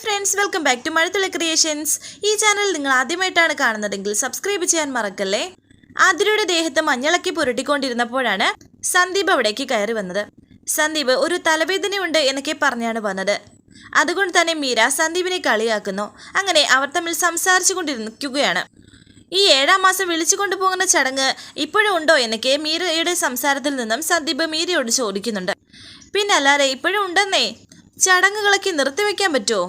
Friends welcome back to Mazhathulli creations ഈ channel നിങ്ങൾ ആദ്യമായിട്ടാണ് കാണുന്നതെങ്കിൽ സബ്സ്ക്രൈബ് ചെയ്യാൻ മറക്കല്ലേ? ആതിരയുടെ ദേഹത്ത് മഞ്ഞളക്കി പുരട്ടിക്കൊണ്ടിരുന്നപ്പോഴാണ് സന്ദീപ് അവിടേക്ക് കയറി വന്നത്. സന്ദീപ് ഒരു തലവേദനയുണ്ട് എന്നൊക്കെ പറഞ്ഞാണ് വന്നത്. അതുകൊണ്ട് തന്നെ മീര സന്ദീപിനെ കളിയാക്കുന്നു. അങ്ങനെ അവർ തമ്മിൽ സംസാരിച്ചു കൊണ്ടിരിക്കുകയാണ് ഈ ഏഴാം മാസം വിളിച്ചു കൊണ്ടുപോകുന്ന ചടങ്ങ് ഇപ്പോഴും ഉണ്ടോ എന്നൊക്കെ മീരയുടെ സംസാരത്തിൽ നിന്നും സന്ദീപ് മീരയോട് ചോദിക്കുന്നുണ്ട്. പിന്നല്ലാതെ ഇപ്പോഴും ഉണ്ടെന്നേ ചടങ്ങുകളൊക്കെ നിർത്തിവെക്കാൻ പറ്റുമോ?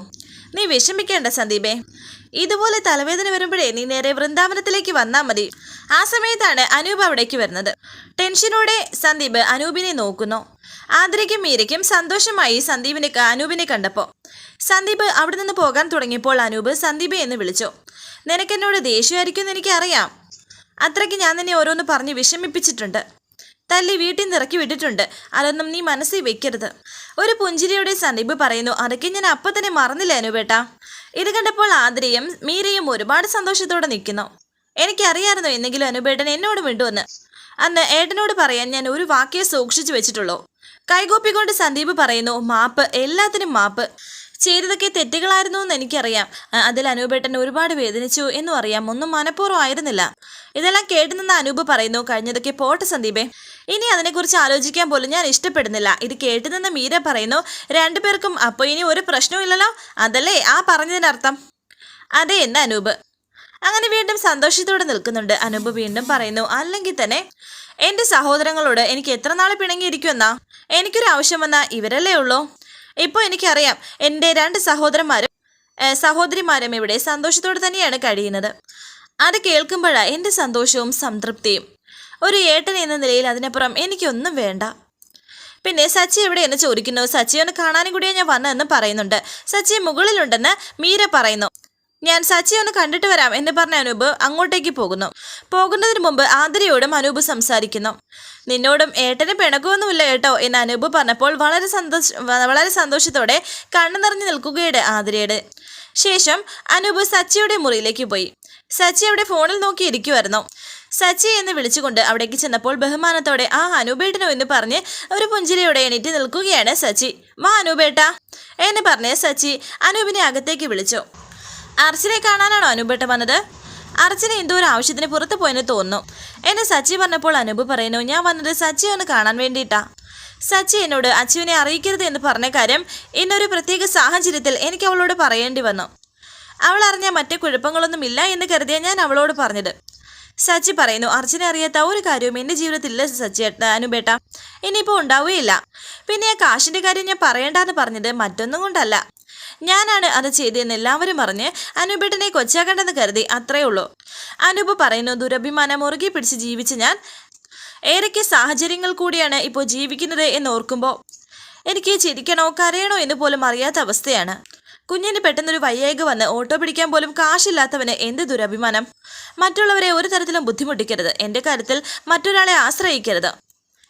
നീ വിഷമിക്കേണ്ട സന്ദീപേ. ഇതുപോലെ തലവേദന വരുമ്പോഴേ നീ നേരെ വൃന്ദാവനത്തിലേക്ക് വന്നാൽ മതി. ആ സമയത്താണ് അനൂപ് അവിടേക്ക് വരുന്നത്. ടെൻഷനോടെ സന്ദീപ് അനൂപിനെ നോക്കുന്നു. ആതിരയ്ക്കും മീരയ്ക്കും സന്തോഷമായി സന്ദീപിനെ അനൂപിനെ കണ്ടപ്പോൾ സന്ദീപ് അവിടെ നിന്ന് പോകാൻ തുടങ്ങിയപ്പോൾ അനൂപ് സന്ദീപെ എന്ന് വിളിച്ചു. നിനക്കെന്നോട് ദേഷ്യമായിരിക്കും എന്ന് എനിക്കറിയാം. അത്രയ്ക്ക് ഞാൻ നിന്നെ ഓരോന്ന് പറഞ്ഞ് വിഷമിപ്പിച്ചിട്ടുണ്ട്. തല്ലി വീട്ടിൽ നിന്ന് ഇറക്കി വിട്ടിട്ടുണ്ട്. അതൊന്നും നീ മനസ്സിൽ വെക്കരുത്. ഒരു പുഞ്ചിരിയോടെ സന്ദീപ് പറയുന്നു അതൊക്കെ ഞാൻ അപ്പം തന്നെ മറന്നില്ല അനുപേട്ടാ ഇത് കണ്ടപ്പോൾ ആതിരയും മീരയും ഒരുപാട് സന്തോഷത്തോടെ നിൽക്കുന്നു. എനിക്കറിയായിരുന്നു എന്തെങ്കിലും അനുപേട്ടൻ എന്നോട് മിണ്ടുവന്ന്. അന്ന് ഏട്ടനോട് പറയാൻ ഞാൻ ഒരു വാക്കേ സൂക്ഷിച്ചു വെച്ചിട്ടുള്ളൂ. കൈകൂപ്പിക്കൊണ്ട് സന്ദീപ് പറയുന്നു മാപ്പ് എല്ലാത്തിനും മാപ്പ്. ചെയ്തതൊക്കെ തെറ്റുകളായിരുന്നു എന്ന് എനിക്കറിയാം അതിൽ അനൂപേട്ടൻ ഒരുപാട് വേദനിച്ചു എന്നും അറിയാം. ഒന്നും മനഃപൂർവം ആയിരുന്നില്ല. ഇതെല്ലാം കേട്ടുനിന്ന് അനൂപ് പറയുന്നു. കഴിഞ്ഞതൊക്കെ പോട്ടെ സന്ദീപേ. ഇനി അതിനെക്കുറിച്ച് ആലോചിക്കാൻ പോലും ഞാൻ ഇഷ്ടപ്പെടുന്നില്ല. ഇത് കേട്ടു നിന്ന മീര പറയുന്നു. രണ്ടുപേർക്കും അപ്പോൾ ഇനി ഒരു പ്രശ്നവും ഇല്ലല്ലോ? അതല്ലേ? ആ പറഞ്ഞതിനർത്ഥം. അതെ എന്ന് അനൂപ്. അങ്ങനെ വീണ്ടും സന്തോഷത്തോടെ നിൽക്കുന്നുണ്ട്. അനൂപ് വീണ്ടും പറയുന്നു. അല്ലെങ്കിൽ തന്നെ എന്റെ സഹോദരങ്ങളോട് എനിക്ക് എത്ര നാൾ പിണങ്ങിയിരിക്കുമെന്നാ? എനിക്കൊരു ആവശ്യം വന്നാൽ ഇവരല്ലേ ഉള്ളൂ? ഇപ്പോൾ എനിക്കറിയാം എന്റെ രണ്ട് സഹോദരന്മാരും സഹോദരിമാരും ഇവിടെ സന്തോഷത്തോടെ തന്നെയാണ് കഴിയുന്നത്. അത് കേൾക്കുമ്പോഴാണ് എന്റെ സന്തോഷവും സംതൃപ്തിയും. ഒരു ഏട്ടൻ എന്ന നിലയിൽ അതിനപ്പുറം എനിക്കൊന്നും വേണ്ട. പിന്നെ സച്ചി എവിടെയെന്ന് ചോദിക്കുന്നു. സച്ചി ഒന്ന് കാണാനും കൂടിയാണ് ഞാൻ വന്നതെന്ന് പറയുന്നുണ്ട്. സച്ചി മുകളിലുണ്ടെന്ന് മീര പറയുന്നു. ഞാൻ സച്ചി ഒന്ന് കണ്ടിട്ട് വരാം എന്ന് പറഞ്ഞ അനൂപ് അങ്ങോട്ടേക്ക് പോകുന്നു. പോകുന്നതിന് മുമ്പ് ആതിരയോടും അനൂപ് സംസാരിക്കുന്നു. നിന്നോടും ഏട്ടന് പിണക്കമൊന്നുമില്ല കേട്ടോ എന്ന് അനൂപ് പറഞ്ഞപ്പോൾ വളരെ സന്തോഷ വളരെ സന്തോഷത്തോടെ കണ്ണു നിറഞ്ഞു നിൽക്കുകയുടെ ആതിരയുടെ. ശേഷം അനൂപ് സച്ചിയുടെ മുറിയിലേക്ക് പോയി. സച്ചി അവിടെ ഫോണിൽ നോക്കി ഇരിക്കുമായിരുന്നു സച്ചി എന്ന് വിളിച്ചുകൊണ്ട് അവിടേക്ക് ചെന്നപ്പോൾ ബഹുമാനത്തോടെ ആ അനൂപേട്ടനോ എന്ന് പറഞ്ഞ് ഒരു പുഞ്ചിരിയോടെ എണീറ്റ് നിൽക്കുകയാണ് സച്ചി. വാ അനൂപേട്ട എന്ന് പറഞ്ഞ് സച്ചി അനൂപിനെ അകത്തേക്ക് വിളിച്ചു. അർച്ചനെ കാണാനാണോ അനുബേട്ട വന്നത്? അർച്ചന എന്തോ ഒരു ആവശ്യത്തിന് പുറത്തു പോയെന്ന് തോന്നുന്നു. എന്നെ സച്ചി പറഞ്ഞപ്പോൾ അനൂപ് പറയുന്നു ഞാൻ വന്നത് സച്ചി ഒന്ന് കാണാൻ വേണ്ടിയിട്ടാ. സച്ചി എന്നോട് അച്ചുവിനെ അറിയിക്കരുത് എന്ന് പറഞ്ഞ കാര്യം ഇന്നൊരു പ്രത്യേക സാഹചര്യത്തിൽ എനിക്ക് അവളോട് പറയേണ്ടി വന്നു. അവൾ അറിഞ്ഞ മറ്റു കുഴപ്പങ്ങളൊന്നുമില്ല എന്ന് കരുതിയ ഞാൻ അവളോട് പറഞ്ഞത്. സച്ചി പറയുന്നു അർച്ചന അറിയാത്ത ഒരു കാര്യവും എന്റെ ജീവിതത്തിലില്ല സച്ചി അനുബേട്ട. അനുപേട്ട ഇനിയിപ്പോൾ ഉണ്ടാവുകയില്ല. പിന്നെ ആ കാശിന്റെ കാര്യം ഞാൻ പറയണ്ടെന്ന് പറഞ്ഞത് മറ്റൊന്നും കൊണ്ടല്ല. ഞാനാണ് അത് ചെയ്തതെന്ന് എല്ലാവരും പറഞ്ഞ് അനുപേട്ടനെ കൊച്ചാക്കണ്ടെന്ന് കരുതി അത്രേ ഉള്ളൂ. അനൂപ് പറയുന്നു ദുരഭിമാനം മുറുകെ പിടിച്ച് ജീവിച്ച് ഞാൻ ഏതൊക്കെ സാഹചര്യങ്ങൾ കൂടിയാണ് ഇപ്പോൾ ജീവിക്കുന്നത് എന്ന് ഓർക്കുമ്പോൾ എനിക്ക് ചിരിക്കണോ കരയണോ എന്ന് പോലും അറിയാത്ത അവസ്ഥയാണ്. കുഞ്ഞിന് പെട്ടെന്നൊരു വയ്യേക വന്ന് ഓട്ടോ പിടിക്കാൻ പോലും കാശില്ലാത്തവന് എന്ത് ദുരഭിമാനം? മറ്റുള്ളവരെ ഒരു തരത്തിലും ബുദ്ധിമുട്ടിക്കരുത്. എന്റെ കാര്യത്തിൽ മറ്റൊരാളെ ആശ്രയിക്കരുത്.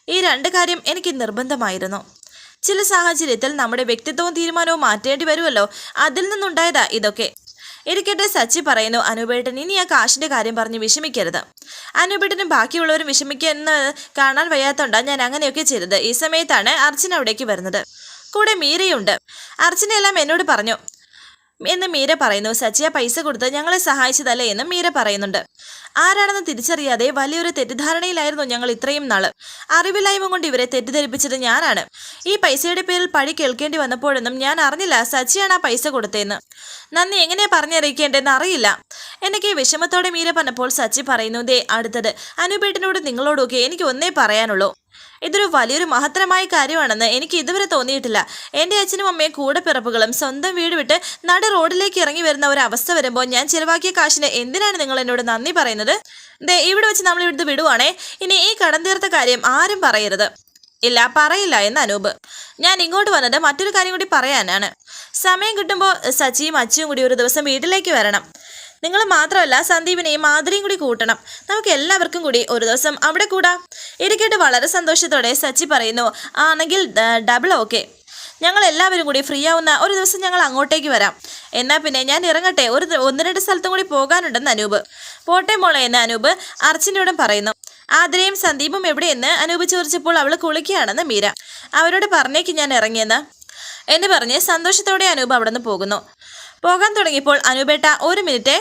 ഈ രണ്ട് കാര്യം എനിക്ക് നിർബന്ധമായിരുന്നു. ചില സാഹചര്യത്തിൽ നമ്മുടെ വ്യക്തിത്വവും തീരുമാനവും മാറ്റേണ്ടി വരുമല്ലോ. അതിൽ നിന്നുണ്ടായതാ ഇതൊക്കെ. ഇരിക്കട്ടെ സച്ചി പറയുന്നു അനുപേട്ടൻ ഇനി ആ കാശിന്റെ കാര്യം പറഞ്ഞ് വിഷമിക്കരുത്. അനുപേട്ടനും ബാക്കിയുള്ളവരും വിഷമിക്കുന്ന കാണാൻ വയ്യാത്തോണ്ടാ ഞാൻ അങ്ങനെയൊക്കെ ചെയ്തത്. ഈ സമയത്താണ് അർച്ചന അവിടേക്ക് വരുന്നത്. കൂടെ മീരയുണ്ട്. അർച്ചനയെല്ലാം എന്നോട് പറഞ്ഞു. എന്ന് മീര പറയുന്നു. സച്ചിയ പൈസ കൊടുത്ത് ഞങ്ങളെ സഹായിച്ചതല്ലേ എന്ന് മീര പറയുന്നുണ്ട്. ആരാണെന്ന് തിരിച്ചറിയാതെ വലിയൊരു തെറ്റിദ്ധാരണയിലായിരുന്നു ഞങ്ങൾ ഇത്രയും നാൾ. അറിവില്ലായ്മ കൊണ്ട് ഇവരെ തെറ്റിദ്ധരിപ്പിച്ചത് ഞാനാണ്. ഈ പൈസയുടെ പേരിൽ പഴി കേൾക്കേണ്ടി വന്നപ്പോഴൊന്നും ഞാൻ അറിഞ്ഞില്ല സച്ചിയാണ് ആ പൈസ കൊടുത്തതെന്ന്. നന്ദി എങ്ങനെയാ പറഞ്ഞറിയിക്കേണ്ടതെന്ന് അറിയില്ല. എനിക്ക് വിഷമത്തോടെ മീര പറഞ്ഞപ്പോൾ സച്ചി പറയുന്നു ദേ അടുത്തത്. അനുപേട്ടനോട് നിങ്ങളോടൊക്കെ എനിക്ക് ഒന്നേ പറയാനുള്ളൂ. ഇതൊരു വലിയൊരു മഹത്തരമായ കാര്യമാണെന്ന് എനിക്ക് ഇതുവരെ തോന്നിയിട്ടില്ല. എന്റെ അച്ഛനും അമ്മയും കൂടെ പിറപ്പുകളും സ്വന്തം വീട് വിട്ട് നട റോഡിലേക്ക് ഇറങ്ങി വരുന്ന ഒരു അവസ്ഥ വരുമ്പോൾ ഞാൻ ചിലവാക്കിയ കാശിന് എന്തിനാണ് നിങ്ങൾ എന്നോട് നന്ദി പറയുന്നത്? ദേ ഇവിടെ വെച്ച് നമ്മൾ ഇവിടുത്തെ വിടുവാണേ. ഇനി ഈ കടം തീർത്ത കാര്യം ആരും പറയരുത്. ഇല്ല പറയില്ല എന്ന് അനൂപ്. ഞാൻ ഇങ്ങോട്ട് വന്നത് മറ്റൊരു കാര്യം കൂടി പറയാനാണ്. സമയം കിട്ടുമ്പോൾ സച്ചിയും അച്ചിയും കൂടി ഒരു ദിവസം വീട്ടിലേക്ക് വരണം. നിങ്ങൾ മാത്രമല്ല സന്ദീപിനെയും മാധുരിയും കൂടി കൂട്ടണം. നമുക്ക് എല്ലാവർക്കും കൂടി ഒരു ദിവസം അവിടെ കൂടാം. ഇരിക്കട്ടെ വളരെ സന്തോഷത്തോടെ സച്ചി പറയുന്നു ആണെങ്കിൽ ഡബിൾ ഓക്കെ ഞങ്ങൾ എല്ലാവരും കൂടി ഫ്രീ ആവുന്ന ഒരു ദിവസം ഞങ്ങൾ അങ്ങോട്ടേക്ക് വരാം. എന്നാൽ പിന്നെ ഞാൻ ഇറങ്ങട്ടെ. ഒരു ഒന്ന് രണ്ട് സ്ഥലത്തും കൂടി പോകാനുണ്ടെന്ന് അനൂപ്. പോട്ടെ മോളെ എന്ന് അനൂപ് അർച്ചനയോടും പറയുന്നു. ആതിരയും സന്ദീപും എവിടെയെന്ന് അനൂപ് ചോദിച്ചപ്പോൾ അവൾ കുളിക്കുകയാണെന്ന് മീര. അവരോട് പറഞ്ഞേക്ക് ഞാൻ ഇറങ്ങിയെന്ന്. എന്ന് പറഞ്ഞ് സന്തോഷത്തോടെ അനൂപ് അവിടെ നിന്ന് പോകുന്നു. പോകാൻ തുടങ്ങിയപ്പോൾ അനുപേട്ട ഒരു മിനിറ്റ്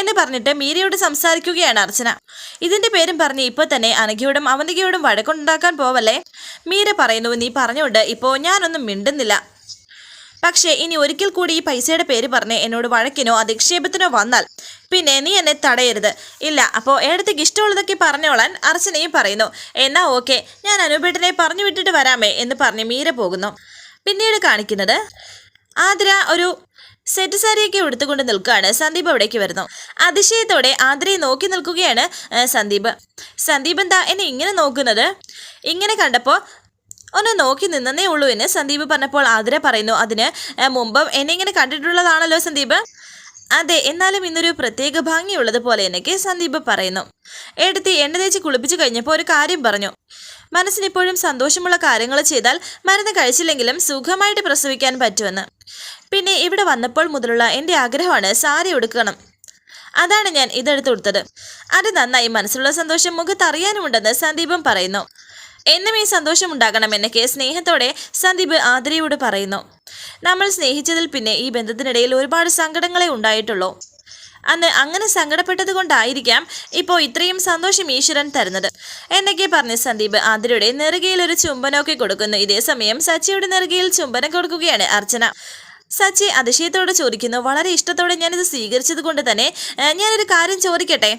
എന്ന് പറഞ്ഞിട്ട് മീരയോട് സംസാരിക്കുകയാണ് അർച്ചന. ഇതിന്റെ പേരും പറഞ്ഞ് ഇപ്പോൾ തന്നെ അനഘയോടും അവന്തികയോടും വഴക്കുണ്ടാക്കാൻ പോവല്ലേ? മീര പറയുന്നു നീ പറഞ്ഞുകൊണ്ട് ഇപ്പോ ഞാനൊന്നും മിണ്ടുന്നില്ല. പക്ഷേ ഇനി ഒരിക്കൽ കൂടി ഈ പൈസയുടെ പേര് പറഞ്ഞ് എന്നോട് വഴക്കിനോ അധിക്ഷേപത്തിനോ വന്നാൽ പിന്നെ നീ എന്നെ തടയരുത്. ഇല്ല അപ്പോൾ ഏടത്തേക്ക് ഇഷ്ടമുള്ളതൊക്കെ പറഞ്ഞോളാൻ അർച്ചനയും പറയുന്നു. എന്നാ ഓക്കെ ഞാൻ അനുപേട്ടനെ പറഞ്ഞു വിട്ടിട്ട് വരാമേ എന്ന് പറഞ്ഞ് മീര പോകുന്നു. പിന്നീട് കാണിക്കുന്നത് ആതിര ഒരു സെറ്റ് സാരിയൊക്കെ എടുത്തുകൊണ്ട് നിൽക്കുകയാണ്. സന്ദീപ് അവിടേക്ക് വരുന്നു. അതിശയത്തോടെ ആതിരയെ നോക്കി നിൽക്കുകയാണ് സന്ദീപ്. സന്ദീപ് എന്താ എന്നെ ഇങ്ങനെ നോക്കുന്നത്? ഇങ്ങനെ കണ്ടപ്പോൾ ഒന്ന് നോക്കി നിന്നേ ഉള്ളൂ എന്ന് സന്ദീപ് പറഞ്ഞപ്പോൾ ആതിര പറയുന്നു അതിന് മുമ്പ് എന്നെ ഇങ്ങനെ കണ്ടിട്ടുള്ളതാണല്ലോ സന്ദീപ്. അതെ എന്നാലും ഇന്നൊരു പ്രത്യേക ഭംഗിയുള്ളത് പോലെ എനിക്ക് സന്ദീപ് പറയുന്നു. എടുത്തി എണ്ണ തേച്ച് കുളിപ്പിച്ചു കഴിഞ്ഞപ്പോൾ ഒരു കാര്യം പറഞ്ഞു. മനസ്സിനിപ്പോഴും സന്തോഷമുള്ള കാര്യങ്ങൾ ചെയ്താൽ മരുന്ന് കഴിച്ചില്ലെങ്കിലും സുഖമായിട്ട് പ്രസവിക്കാൻ പറ്റുമെന്ന്. പിന്നെ ഇവിടെ വന്നപ്പോൾ മുതലുള്ള എന്റെ ആഗ്രഹമാണ് സാരി ഉടുക്കണം. അതാണ് ഞാൻ ഇതെടുത്ത് കൊടുത്തത് അത് നന്നായി മനസ്സിലുള്ള സന്തോഷം മുഖത്ത് അറിയാനുമുണ്ടെന്ന് സന്ദീപും പറയുന്നു. എന്നും ഈ സന്തോഷം ഉണ്ടാകണം എന്നൊക്കെ സ്നേഹത്തോടെ സന്ദീപ് ആതിരയോട് പറയുന്നു. നമ്മൾ സ്നേഹിച്ചതിൽ പിന്നെ ഈ ബന്ധത്തിനിടയിൽ ഒരുപാട് സങ്കടങ്ങളെ ഉണ്ടായിട്ടുള്ളൂ. അന്ന് അങ്ങനെ സങ്കടപ്പെട്ടത് കൊണ്ടായിരിക്കാം ഇപ്പോൾ ഇത്രയും സന്തോഷം ഈശ്വരൻ തരുന്നത് എന്നൊക്കെ പറഞ്ഞ് സന്ദീപ് ആതിരയുടെ നെറുകയിൽ ഒരു ചുംബനമൊക്കെ കൊടുക്കുന്നു. ഇതേ സമയം സച്ചിയുടെ നെറുകയിൽ ചുംബനം കൊടുക്കുകയാണ് അർച്ചന. സച്ചി അതിശയത്തോട് ചോദിക്കുന്നു വളരെ ഇഷ്ടത്തോടെ ഞാനിത് സ്വീകരിച്ചത് കൊണ്ട് തന്നെ ഞാനൊരു കാര്യം ചോദിക്കട്ടെ?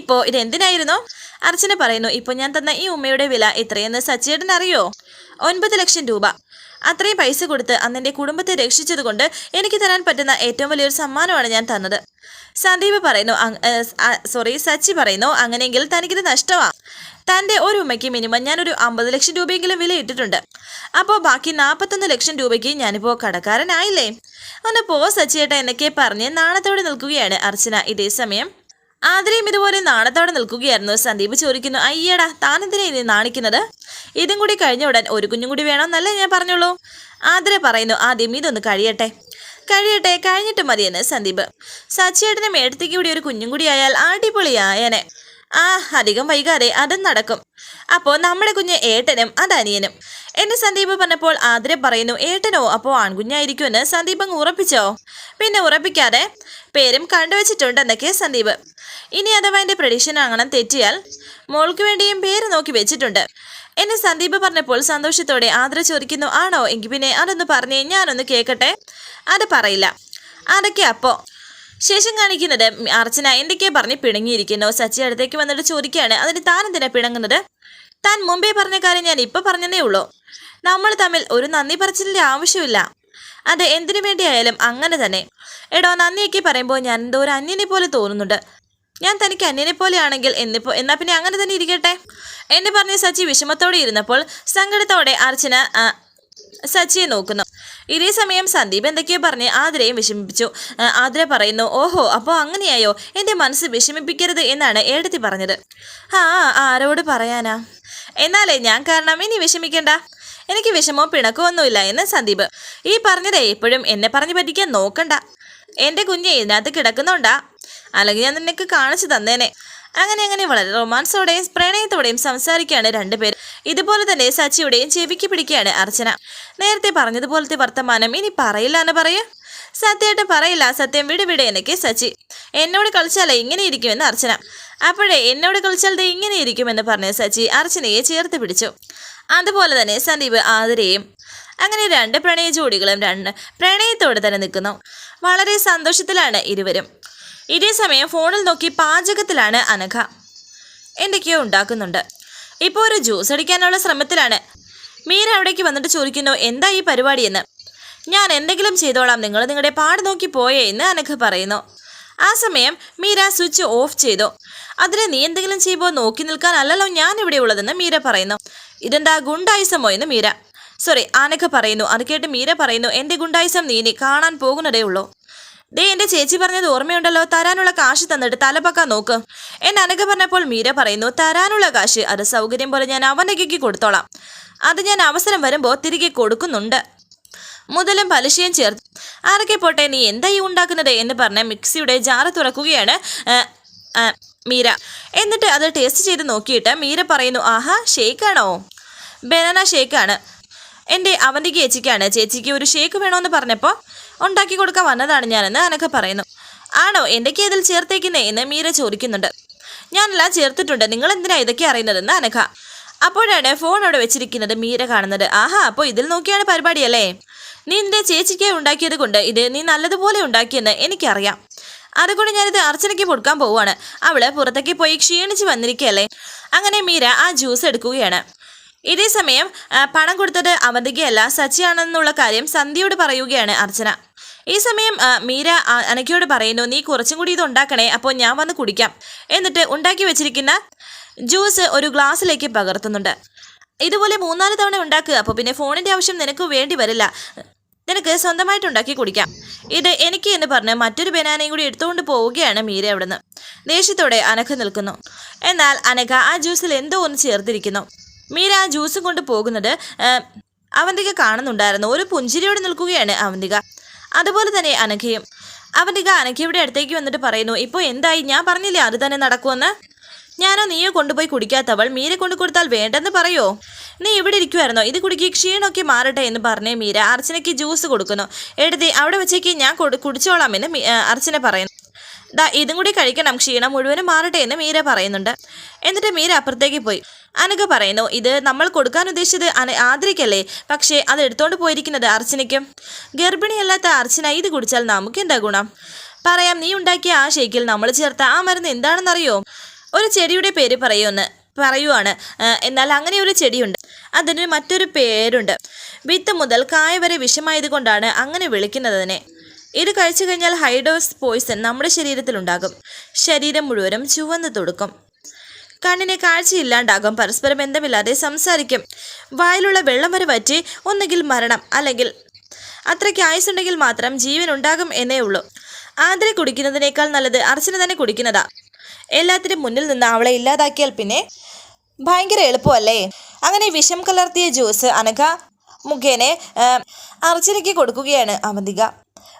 ഇപ്പോൾ ഇതെന്തിനായിരുന്നു? അർച്ചന പറയുന്നു ഇപ്പോൾ ഞാൻ തന്ന ഈ ഉമ്മയുടെ വില എത്രയെന്ന് സച്ചേട്ടൻ അറിയോ? ഒൻപത് ലക്ഷം രൂപ. അത്രയും പൈസ കൊടുത്ത് അന്നെന്റെ കുടുംബത്തെ രക്ഷിച്ചതുകൊണ്ട് എനിക്ക് തരാൻ പറ്റുന്ന ഏറ്റവും വലിയൊരു സമ്മാനമാണ് ഞാൻ തന്നത്. സന്ദീപ് പറയുന്നു സോറി സച്ചി പറയുന്നു അങ്ങനെയെങ്കിൽ തനിക്കിത് നഷ്ടമാണ് തന്റെ ഒരു ഉമ്മയ്ക്ക് മിനിമം ഒരു അമ്പത് ലക്ഷം രൂപയെങ്കിലും വില ഇട്ടിട്ടുണ്ട് അപ്പോൾ ബാക്കി നാൽപ്പത്തൊന്ന് ലക്ഷം രൂപയ്ക്ക് ഞാനിപ്പോൾ കടക്കാരനായില്ലേ? ഒന്ന് പോ സച്ചിയേട്ട എന്നൊക്കെ പറഞ്ഞ് നാണത്തോടെ നിൽക്കുകയാണ് അർച്ചന. ഇതേ സമയം ആതിരയും ഇതുപോലെ നാണത്തോടെ നിൽക്കുകയായിരുന്നു. സന്ദീപ് ചോദിക്കുന്നു അയ്യടാ താനെന്തിനാ ഇനി നാണിക്കുന്നത്? ഇതും കൂടി കഴിഞ്ഞ ഉടൻ ഒരു കുഞ്ഞും കൂടി വേണമെന്നല്ലേ ഞാൻ പറഞ്ഞുള്ളൂ. ആതിര പറയുന്നു ആദ്യം ഇതൊന്ന് കഴിയട്ടെ. കഴിയട്ടെ കഴിഞ്ഞിട്ട് മതിയെന്ന്. സന്ദീപ് സച്ചിയേട്ടനെ മേടത്തേക്ക് കൂടി ഒരു കുഞ്ഞും കൂടി ആയാൽ അടിപൊളിയായനെ. ആ അധികം വൈകാതെ അതും നടക്കും. അപ്പോൾ നമ്മുടെ കുഞ്ഞ് ഏട്ടനും അത് അനിയനും. എന്നെ സന്ദീപ് പറഞ്ഞപ്പോൾ ആതിര പറയുന്നു ഏട്ടനോ? അപ്പോൾ ആൺകുഞ്ഞായിരിക്കുമെന്ന്? സന്ദീപ് അങ്ങ് ഉറപ്പിച്ചോ? പിന്നെ ഉറപ്പിക്കാതെ പേരും കണ്ടുവച്ചിട്ടുണ്ടെന്നൊക്കെ സന്ദീപ് ഇനി അഥവാ എന്റെ പ്രഡിക്ഷൻ അങ്ങനെ തെറ്റിയാൽ മോൾക്ക് വേണ്ടിയും പേര് നോക്കി വെച്ചിട്ടുണ്ട്. എന്നെ സന്ദീപ് പറഞ്ഞപ്പോൾ സന്തോഷത്തോടെ ആദ്ര ചോദിക്കുന്നു ആണോ? എങ്കിൽ പിന്നെ അതൊന്ന് പറഞ്ഞേ ഞാനൊന്ന് കേൾക്കട്ടെ അത് പറയില്ല. അതൊക്കെ അപ്പോൾ ശേഷം കാണിക്കുന്നത് അർച്ചന എന്തൊക്കെയാ പറഞ്ഞ് പിണങ്ങിയിരിക്കുന്നു? സച്ചി അടുത്തേക്ക് വന്നിട്ട് ചോദിക്കുകയാണ് അതിന് താൻ എന്തിനാ പിണങ്ങുന്നത്? താൻ മുമ്പേ പറഞ്ഞ കാര്യം ഞാൻ ഇപ്പൊ പറഞ്ഞതേ ഉള്ളൂ. നമ്മൾ തമ്മിൽ ഒരു നന്ദി പറച്ചിലിന്റെ ആവശ്യമില്ല. അത് എന്തിനു വേണ്ടിയായാലും അങ്ങനെ തന്നെ. എടോ നന്ദിയൊക്കെ പറയുമ്പോൾ ഞാൻ എന്തോ ഒരു അന്യനെ പോലെ തോന്നുന്നുണ്ട്. ഞാൻ തനിക്ക് അന്യനെ പോലെയാണെങ്കിൽ എന്നിപ്പോ എന്നാ പിന്നെ അങ്ങനെ തന്നെ ഇരിക്കട്ടെ? എന്ന് പറഞ്ഞ് സച്ചി വിഷമത്തോടെ ഇരുന്നപ്പോൾ സങ്കടത്തോടെ അർച്ചന സച്ചിയെ നോക്കുന്നു. ഇതേ സമയം സന്ദീപ് എന്തൊക്കെയോ പറഞ്ഞ് ആതിരയും വിഷമിപ്പിച്ചു. ആതിര പറയുന്നു ഓഹോ അപ്പോൾ അങ്ങനെയായോ? എന്റെ മനസ്സ് വിഷമിപ്പിക്കരുത് എന്നാണ് ഏടത്തി പറഞ്ഞത്. ആ ആരോട് പറയാനാ? എന്നാലേ ഞാൻ കാരണം ഇനി വിഷമിക്കണ്ട. എനിക്ക് വിഷമോ പിണക്കോ ഒന്നുമില്ല എന്ന് സന്ദീപ്. ഈ പറഞ്ഞതേ എപ്പോഴും എന്നെ പറഞ്ഞു പറ്റിക്കാൻ നോക്കണ്ട. എന്റെ കുഞ്ഞ് ഇതിനകത്ത് കിടക്കുന്നുണ്ടാ? അല്ലെങ്കിൽ ഞാൻ നിനക്ക് കാണിച്ചു തന്നേനെ. അങ്ങനെ അങ്ങനെ വളരെ റൊമാൻസോടെയും പ്രണയത്തോടെയും സംസാരിക്കുകയാണ് രണ്ടുപേരും. ഇതുപോലെ തന്നെ സച്ചിയുടെയും ചെവിക്ക് പിടിക്കുകയാണ് അർച്ചന. നേരത്തെ പറഞ്ഞതുപോലത്തെ വർത്തമാനം ഇനി പറയില്ല എന്ന് പറയൂ. സത്യമായിട്ട് പറയില്ല. സത്യം വിട് വിട് എനിക്ക് സച്ചി. എന്നോട് കളിച്ചാലേ ഇങ്ങനെ ഇരിക്കുമെന്ന് അർച്ചന. അപ്പോഴേ എന്നോട് കളിച്ചാൽ ദേ ഇങ്ങനെ ഇരിക്കുമെന്ന് പറഞ്ഞ സച്ചി അർച്ചനയെ ചേർത്ത് പിടിച്ചു. അതുപോലെ തന്നെ സന്ദീപ് ആതിരയും അങ്ങനെ രണ്ട് പ്രണയ ജോഡികളും രണ്ട് പ്രണയത്തോടെ തന്നെ നിൽക്കുന്നു. വളരെ സന്തോഷത്തിലാണ് ഇരുവരും. ഇതേ സമയം ഫോണിൽ നോക്കി പാചകത്തിലാണ് അനഘ. എന്തൊക്കെയോ ഉണ്ടാക്കുന്നുണ്ട്. ഇപ്പോൾ ഒരു ജ്യൂസ് അടിക്കാനുള്ള ശ്രമത്തിലാണ്. മീര അവിടേക്ക് വന്നിട്ട് ചോദിക്കുന്നു എന്താ ഈ പരിപാടിയെന്ന് ഞാൻ എന്തെങ്കിലും ചെയ്തോളാം. നിങ്ങൾ നിങ്ങളുടെ പാട് നോക്കി പോയേ എന്ന് അനഘ പറയുന്നു. ആ സമയം മീര സ്വിച്ച് ഓഫ് ചെയ്തു. അതിന് നീ എന്തെങ്കിലും ചെയ്യുമ്പോൾ നോക്കി നിൽക്കാനല്ലല്ലോ ഞാൻ ഇവിടെ ഉള്ളതെന്ന് മീര പറയുന്നു. ഇതെന്താ ഗുണ്ടായുസമോ എന്ന് മീര? സോറി അനഘ പറയുന്നു. അത് കേട്ട് മീര പറയുന്നു എന്റെ ഗുണ്ടായിസം നീനി കാണാൻ പോകുന്നതേ ഉള്ളൂ. ദേ എന്റെ ചേച്ചി പറഞ്ഞത് ഓർമ്മയുണ്ടല്ലോ. തരാനുള്ള കാശ് തന്നിട്ട് തലപ്പക്കാൻ നോക്ക്. എന്നെ അനഘ പറഞ്ഞപ്പോൾ മീര പറയുന്നു തരാനുള്ള കാശ് അത് സൗകര്യം പോലെ ഞാൻ അവനകയ്ക്ക് കൊടുത്തോളാം. അത് ഞാൻ അവസരം വരുമ്പോൾ തിരികെ കൊടുക്കുന്നുണ്ട്. മുതലും പലിശയും ചേർത്ത് ആരൊക്കെ പോട്ടെ നീ എന്തായി ഉണ്ടാക്കുന്നത്? എന്ന് പറഞ്ഞ് മിക്സിയുടെ ജാറ് തുറക്കുകയാണ് മീര. എന്നിട്ട് അത് ടേസ്റ്റ് ചെയ്ത് നോക്കിയിട്ട് മീര പറയുന്നു ആഹാ ഷേക്കാണോ ബനാന ഷേക്കാണ് എന്റെ അവന്തിക്ക് ചേച്ചിക്കാണ് ചേച്ചിക്ക് ഒരു ഷേക്ക് വേണമെന്ന് പറഞ്ഞപ്പോൾ ഉണ്ടാക്കി കൊടുക്കാൻ വന്നതാണ് ഞാനെന്ന് അനക്ക പറയുന്നു. ആണോ? എന്തൊക്കെയാ ഇതിൽ ചേർത്തേക്കുന്നേ എന്ന് മീര ചോദിക്കുന്നുണ്ട്. ഞാനെല്ലാം ചേർത്തിട്ടുണ്ട്. നിങ്ങൾ എന്തിനാ ഇതൊക്കെ അറിയുന്നതെന്ന് അനഘ. അപ്പോഴാണ് ഫോൺ അവിടെ വെച്ചിരിക്കുന്നത് മീര കാണുന്നത്. ആഹാ അപ്പോൾ ഇതിൽ നോക്കിയാണ് പരിപാടിയല്ലേ? നീ നിന്റെ ചേച്ചിക്ക് ഉണ്ടാക്കിയത് കൊണ്ട് ഇത് നീ നല്ലതുപോലെ ഉണ്ടാക്കിയെന്ന് എനിക്കറിയാം. അതുകൊണ്ട് ഞാനിത് അർച്ചനയ്ക്ക് കൊടുക്കാൻ പോവുകയാണ്. അവൾ പുറത്തേക്ക് പോയി ക്ഷീണിച്ച് വന്നിരിക്കുകയല്ലേ? അങ്ങനെ മീര ആ ജ്യൂസ് എടുക്കുകയാണ്. ഇതേ സമയം ആ, പണം കൊടുത്തത് അവന്തികയല്ല സച്ചിയാണെന്നുള്ള കാര്യം സന്ധ്യയോട് പറയുകയാണ് അർച്ചന. ഈ സമയം മീര അനക്കയോട് പറയുന്നു നീ കുറച്ചും കൂടി ഇത് ഉണ്ടാക്കണേ അപ്പോൾ ഞാൻ വന്ന് കുടിക്കാം. എന്നിട്ട് ഉണ്ടാക്കി വെച്ചിരിക്കുന്ന ജ്യൂസ് ഒരു ഗ്ലാസ്സിലേക്ക് പകർത്തുന്നുണ്ട്. ഇതുപോലെ മൂന്നാൽ തവണ ഉണ്ടാക്കുക അപ്പോൾ പിന്നെ ഫോണിന്റെ ആവശ്യം നിനക്ക് വേണ്ടി വരില്ല. നിനക്ക് സ്വന്തമായിട്ട് ഉണ്ടാക്കി കുടിക്കാം. ഇത് എനിക്ക് എന്ന് പറഞ്ഞ് മറ്റൊരു ബനാനയും കൂടി എടുത്തുകൊണ്ട് പോവുകയാണ് മീര അവിടുന്ന്. ദേഷ്യത്തോടെ അനഘ നിൽക്കുന്നു. എന്നാൽ അനഘ ആ ജ്യൂസിൽ എന്തോ ഒന്ന് ചേർത്തിരിക്കുന്നു. മീര ആ ജ്യൂസ് കൊണ്ട് പോകുന്നത് അവന്തിക കാണുന്നുണ്ടായിരുന്നു. ഒരു പുഞ്ചിരിയോടെ നിൽക്കുകയാണ് അവന്തിക. അതുപോലെ തന്നെ അനഘയും. അവന്തിക അനഘയുടെ അടുത്തേക്ക് വന്നിട്ട് പറയുന്നു ഇപ്പോൾ എന്തായി? ഞാൻ പറഞ്ഞില്ലേ അത് തന്നെ നടക്കുമെന്ന്? ഞാനോ നീയോ കൊണ്ടുപോയി കുടിക്കാത്തവൾ. മീര കൊണ്ടു കൊടുത്താൽ വേണ്ടെന്ന് പറയോ? നീ ഇവിടെ ഇരിക്കുമായിരുന്നോ ഇത് കുടിക്ക് ക്ഷീണമൊക്കെ മാറട്ടെ എന്ന് പറഞ്ഞേ മീര. അർച്ചനയ്ക്ക് ജ്യൂസ് കൊടുക്കുന്നു. എടുത്തി അവിടെ വെച്ചേക്ക് ഞാൻ കുടിച്ചോളാം എന്ന് അർച്ചന പറയുന്നു. ദാ ഇതും കൂടി കഴിക്കണം. ക്ഷീണം മുഴുവനും മാറട്ടെ എന്ന് മീര പറയുന്നുണ്ട്. എന്നിട്ട് മീര അപ്പുറത്തേക്ക് പോയി. അനഘ പറയുന്നു ഇത് നമ്മൾ കൊടുക്കാൻ ഉദ്ദേശിച്ചത് അന ആദരിക്കല്ലേ പക്ഷേ അത് എടുത്തോണ്ട് പോയിരിക്കുന്നത് അർച്ചനയ്ക്കും. ഗർഭിണിയല്ലാത്ത അർച്ചന ഇത് കുടിച്ചാൽ നമുക്ക് എന്താ ഗുണം? പറയാം നീ ഉണ്ടാക്കിയ ആ ഷേക്കിൽ നമ്മൾ ചേർത്ത ആ മരുന്ന് എന്താണെന്നറിയോ? ഒരു ചെടിയുടെ പേര് പറയുമെന്ന് പറയുവാണ്. എന്നാൽ അങ്ങനെ ഒരു ചെടിയുണ്ട്. അതിന് മറ്റൊരു പേരുണ്ട്. വിത്ത് മുതൽ കായ വരെ വിഷമായതുകൊണ്ടാണ് അങ്ങനെ വിളിക്കുന്നതിനെ. ഇത് കഴിച്ചു കഴിഞ്ഞാൽ ഹൈഡോസ് പോയിസൺ നമ്മുടെ ശരീരത്തിലുണ്ടാകും ശരീരം മുഴുവനും ചുവന്ന് തുടുക്കും. കണ്ണിനെ കാഴ്ചയില്ലാണ്ടാകും. പരസ്പരം ബന്ധമില്ലാതെ സംസാരിക്കും. വായിലുള്ള വെള്ളം വരെ പറ്റി ഒന്നുകിൽ മരണം അല്ലെങ്കിൽ അത്രയ്ക്ക് ആയുസുണ്ടെങ്കിൽ മാത്രം ജീവൻ ഉണ്ടാകും എന്നേ ഉള്ളൂ. ആതിര കുടിക്കുന്നതിനേക്കാൾ നല്ലത് അർച്ചന തന്നെ കുടിക്കുന്നതാ. എല്ലാത്തിനും മുന്നിൽ നിന്ന് അവളെ ഇല്ലാതാക്കിയാൽ പിന്നെ ഭയങ്കര എളുപ്പമല്ലേ? അങ്ങനെ വിഷം കലർത്തിയ ജ്യൂസ് അനഘ മുഖേനെ അർച്ചനയ്ക്ക് കൊടുക്കുകയാണ് അവന്തിക